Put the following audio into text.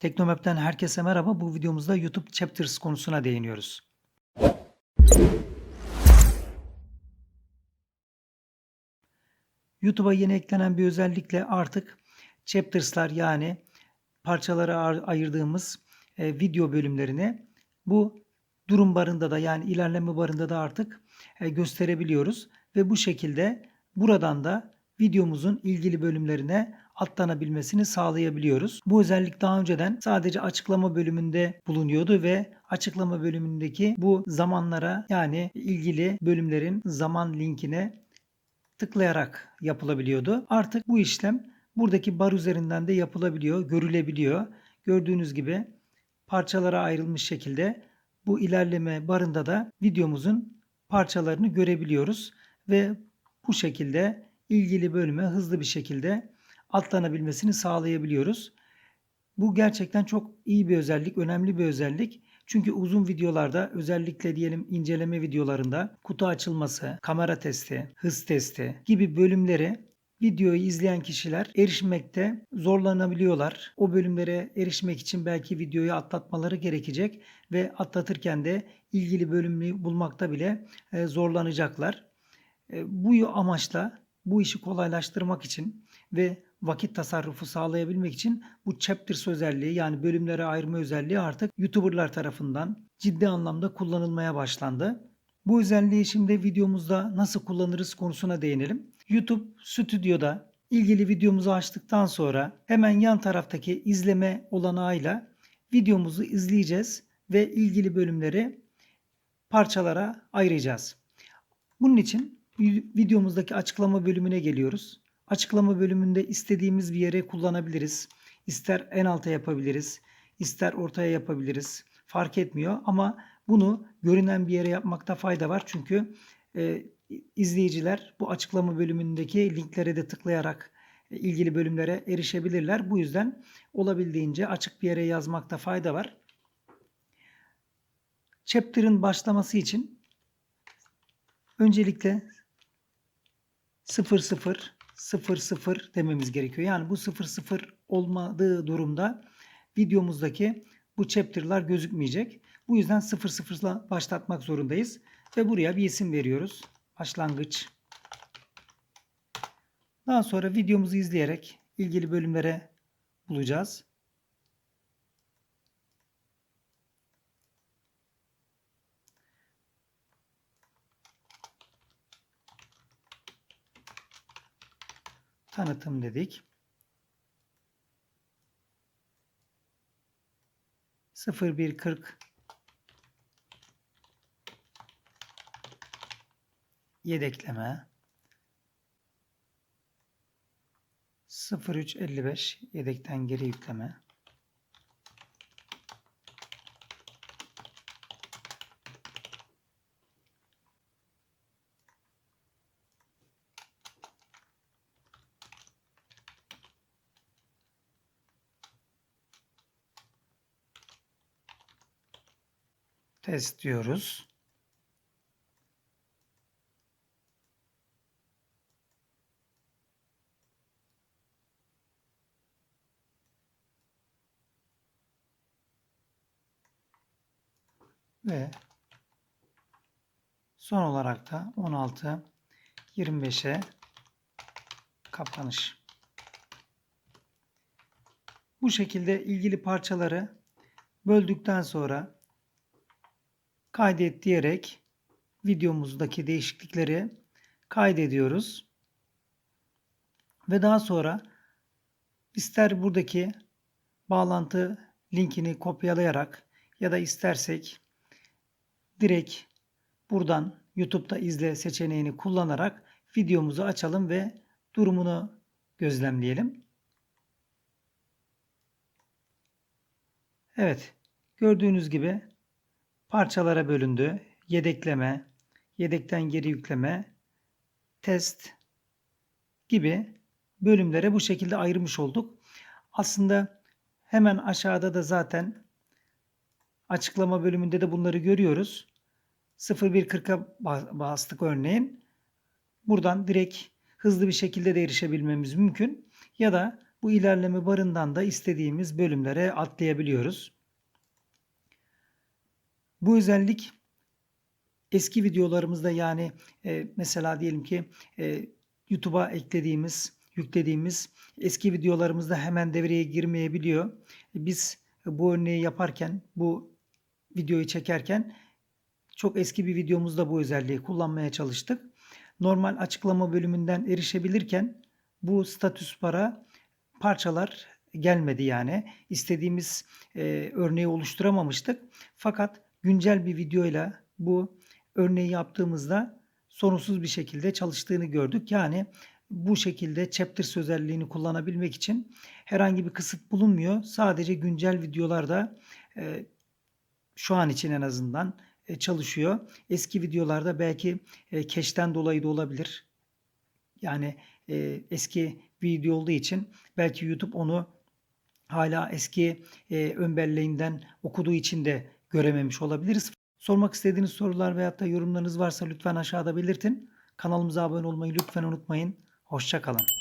Teknomap'ten herkese merhaba. Bu videomuzda YouTube Chapters konusuna değiniyoruz. YouTube'a yeni eklenen bir özellikle artık chapters'lar yani parçalara ar- ayırdığımız e, video bölümlerini bu durum barında da yani ilerleme barında da artık e, gösterebiliyoruz ve bu şekilde buradan da videomuzun ilgili bölümlerine atlanabilmesini sağlayabiliyoruz. Bu özellik daha önceden sadece açıklama bölümünde bulunuyordu ve açıklama bölümündeki bu zamanlara yani ilgili bölümlerin zaman linkine tıklayarak yapılabiliyordu. Artık bu işlem buradaki bar üzerinden de yapılabiliyor, görülebiliyor. Gördüğünüz gibi parçalara ayrılmış şekilde bu ilerleme barında da videomuzun parçalarını görebiliyoruz ve bu şekilde ilgili bölüme hızlı bir şekilde atlanabilmesini sağlayabiliyoruz. Bu gerçekten çok iyi bir özellik, önemli bir özellik. Çünkü uzun videolarda özellikle diyelim inceleme videolarında kutu açılması, kamera testi, hız testi gibi bölümleri videoyu izleyen kişiler erişmekte zorlanabiliyorlar. O bölümlere erişmek için belki videoyu atlatmaları gerekecek ve atlatırken de ilgili bölümü bulmakta bile e, zorlanacaklar. E, Bu amaçla bu işi kolaylaştırmak için ve vakit tasarrufu sağlayabilmek için bu chapters özelliği yani bölümlere ayırma özelliği artık YouTuber'lar tarafından ciddi anlamda kullanılmaya başlandı. Bu özelliği şimdi videomuzda nasıl kullanırız konusuna değinelim. YouTube Studio'da ilgili videomuzu açtıktan sonra hemen yan taraftaki izleme olanağıyla videomuzu izleyeceğiz ve ilgili bölümleri parçalara ayıracağız. Bunun için videomuzdaki açıklama bölümüne geliyoruz. Açıklama bölümünde istediğimiz bir yere kullanabiliriz. İster en alta yapabiliriz, ister ortaya yapabiliriz. Fark etmiyor ama bunu görünen bir yere yapmakta fayda var. Çünkü e, izleyiciler bu açıklama bölümündeki linklere de tıklayarak e, ilgili bölümlere erişebilirler. Bu yüzden olabildiğince açık bir yere yazmakta fayda var. Chapter'ın başlaması için öncelikle 00 00 dememiz gerekiyor. Yani bu 00 olmadığı durumda videomuzdaki bu chapter'lar gözükmeyecek. Bu yüzden 00 ile başlatmak zorundayız. Ve buraya bir isim veriyoruz. Başlangıç. Daha sonra videomuzu izleyerek ilgili bölümlere bulacağız. Tanıtım dedik. 0140 yedekleme. 0355 yedekten geri yükleme test diyoruz. Ve son olarak da 16 25'e kapanış. Bu şekilde ilgili parçaları böldükten sonra kaydet diyerek videomuzdaki değişiklikleri kaydediyoruz. Ve daha sonra ister buradaki bağlantı linkini kopyalayarak ya da istersek direkt buradan YouTube'da izle seçeneğini kullanarak videomuzu açalım ve durumunu gözlemleyelim. Evet, gördüğünüz gibi parçalara bölündü. Yedekleme, yedekten geri yükleme, test gibi bölümlere bu şekilde ayırmış olduk. Aslında hemen aşağıda da zaten açıklama bölümünde de bunları görüyoruz. 0140'a bastık örneğin. Buradan direkt hızlı bir şekilde de erişebilmemiz mümkün. Ya da bu ilerleme barından da istediğimiz bölümlere atlayabiliyoruz. Bu özellik eski videolarımızda yani e, mesela diyelim ki e, YouTube'a eklediğimiz, yüklediğimiz eski videolarımızda hemen devreye girmeyebiliyor. Biz bu örneği yaparken, bu videoyu çekerken çok eski bir videomuzda bu özelliği kullanmaya çalıştık. Normal açıklama bölümünden erişebilirken bu status bara parçalar gelmedi yani. İstediğimiz e, örneği oluşturamamıştık. Fakat güncel bir videoyla bu örneği yaptığımızda sorunsuz bir şekilde çalıştığını gördük. Yani bu şekilde chapters özelliğini kullanabilmek için herhangi bir kısıt bulunmuyor. Sadece güncel videolarda e, şu an için en azından e, çalışıyor. Eski videolarda belki e, cache'ten dolayı da olabilir. Yani e, eski video olduğu için belki YouTube onu hala eski e, ön belleğinden okuduğu için de görememiş olabiliriz. Sormak istediğiniz sorular veyahut da yorumlarınız varsa lütfen aşağıda belirtin. Kanalımıza abone olmayı lütfen unutmayın. Hoşçakalın.